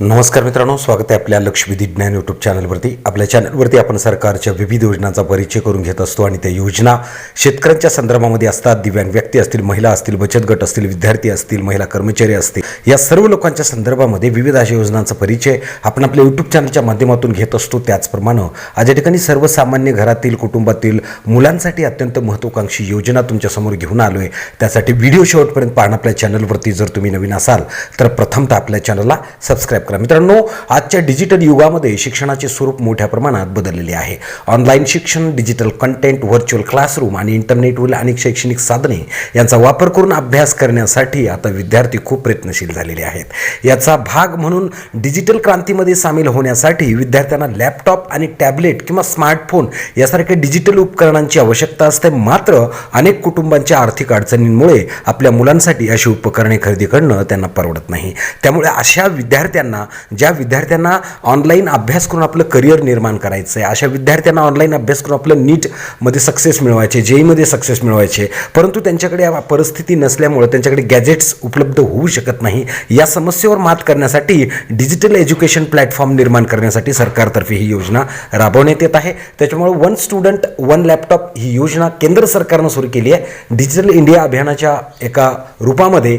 नमस्कार मित्रांनो स्वागत आहे आपल्या लक्षवेधी ज्ञान यूट्यूब चॅनलवरती. आपल्या चॅनलवरती आपण सरकारच्या विविध योजनांचा परिचय करून घेत असतो आणि त्या योजना शेतकऱ्यांच्या संदर्भामध्ये असतात. दिव्यांग व्यक्ती असतील महिला असतील बचत गट असतील विद्यार्थी असतील महिला कर्मचारी असतील या सर्व लोकांच्या संदर्भामध्ये विविध अशा योजनांचा परिचय आपण आपल्या यूट्यूब चॅनलच्या माध्यमातून घेत असतो. त्याचप्रमाणे आज या ठिकाणी सर्वसामान्य घरातील कुटुंबातील मुलांसाठी अत्यंत महत्त्वाकांक्षी योजना तुमच्यासमोर घेऊन आलो आहे त्यासाठी व्हिडिओ शेवटपर्यंत पाहणं आपल्या चॅनलवरती जर तुम्ही नवीन असाल तर प्रथमतः आपल्या चॅनलला सबस्क्राईब करा. मित्रांनो आजच्या डिजिटल युगामध्ये शिक्षणाचे स्वरूप मोठ्या प्रमाणात बदललेले आहे. ऑनलाईन शिक्षण डिजिटल कंटेंट व्हर्च्युअल क्लासरूम आणि इंटरनेटवरील अनेक शैक्षणिक साधने यांचा वापर करून अभ्यास करण्यासाठी आता विद्यार्थी खूप प्रयत्नशील झालेले आहेत. याचा भाग म्हणून डिजिटल क्रांतीमध्ये सामील होण्यासाठी विद्यार्थ्यांना लॅपटॉप आणि टॅबलेट किंवा स्मार्टफोन यासारख्या डिजिटल उपकरणांची आवश्यकता असते. मात्र अनेक कुटुंबांच्या आर्थिक अडचणींमुळे आपल्या मुलांसाठी अशी उपकरणे खरेदी करणं त्यांना परवडत नाही. त्यामुळे अशा विद्यार्थ्यांना ज्या विद्यार्थ्यांना ऑनलाईन अभ्यास करून आपलं करिअर निर्माण करायचं आहे अशा विद्यार्थ्यांना ऑनलाईन अभ्यास करून आपलं नीटमध्ये सक्सेस मिळवायचे जेईमध्ये सक्सेस मिळवायचे. परंतु त्यांच्याकडे परिस्थिती नसल्यामुळे त्यांच्याकडे गॅजेट्स उपलब्ध होऊ शकत नाही. या समस्येवर मात करण्यासाठी डिजिटल एज्युकेशन प्लॅटफॉर्म निर्माण करण्यासाठी सरकारतर्फे ही योजना राबवण्यात येत आहे. त्याच्यामुळे वन स्टुडंट वन लॅपटॉप ही योजना केंद्र सरकारनं सुरू केली आहे. डिजिटल इंडिया अभियानाच्या एका रूपामध्ये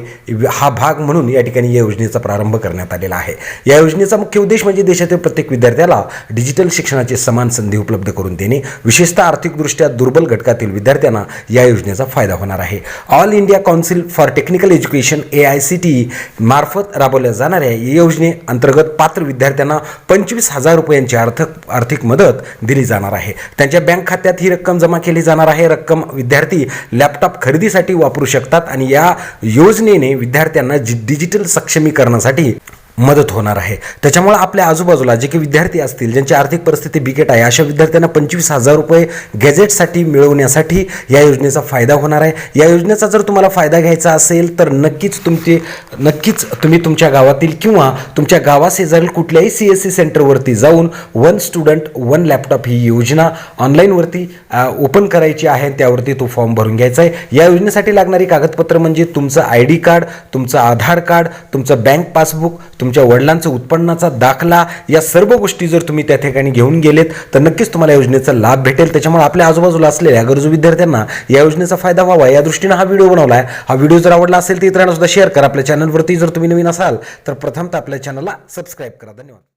हा भाग म्हणून या ठिकाणी या योजनेचा प्रारंभ करण्यात आलेला आहे. या योजनेचा मुख्य उद्देश म्हणजे देशातील प्रत्येक विद्यार्थ्याला डिजिटल शिक्षणाची समान संधी उपलब्ध करून देणे. विशेषतः आर्थिकदृष्ट्या दुर्बल घटकातील विद्यार्थ्यांना या योजनेचा फायदा होणार आहे. All India council for technical education A I C T मार्फत राबवल्या जाणाऱ्या या योजनेअंतर्गत पात्र विद्यार्थ्यांना पंचवीस हजार रुपयांची आर्थिक आर्थिक मदत दिली जाणार आहे. त्यांच्या बँक खात्यात ही रक्कम जमा केली जाणार आहे. रक्कम विद्यार्थी लॅपटॉप खरेदीसाठी वापरू शकतात आणि या योजनेने विद्यार्थ्यांना जि डिजिटल सक्षमीकरणासाठी मदत होणार आहे. त्याच्यामुळे आपल्या आजूबाजूला जे काही विद्यार्थी असतील ज्यांची आर्थिक परिस्थिती बिकट आहे अशा विद्यार्थ्यांना पंचवीस हजार रुपये गॅजेटसाठी मिळवण्यासाठी या योजनेचा फायदा होणार आहे. या योजनेचा जर तुम्हाला फायदा घ्यायचा असेल तर नक्कीच तुमचे नक्कीच तुम्ही तुमच्या गावातील किंवा तुमच्या गावाशेजारील कुठल्याही सी एस सी सेंटरवरती जाऊन वन स्टुडंट वन लॅपटॉप ही योजना ऑनलाईनवरती ओपन करायची आहे. त्यावरती तो फॉर्म भरून घ्यायचा आहे. या योजनेसाठी लागणारी कागदपत्र म्हणजे तुमचं आय डी कार्ड तुमचं आधार कार्ड तुमचं बँक पासबुक तुम तुमच्या वडिलांचं उत्पन्नाचा दाखला या सर्व गोष्टी जर तुम्ही त्या ठिकाणी घेऊन गेलेत तर नक्कीच तुम्हाला योजनेचा लाभ भेटेल. त्याच्यामुळे आपल्या आजूबाजूला असलेल्या गरजू विद्यार्थ्यांना या योजनेचा फायदा व्हावा. या दृष्टीनं हा व्हिडिओ बनवला आहे हा व्हिडिओ जर आवडला असेल तर इतरांना सुद्धा शेअर करा. आपल्या चॅनलवरती जर तुम्ही नवीन असाल तर प्रथमतः आपल्या चॅनलला सबस्क्राईब करा. धन्यवाद.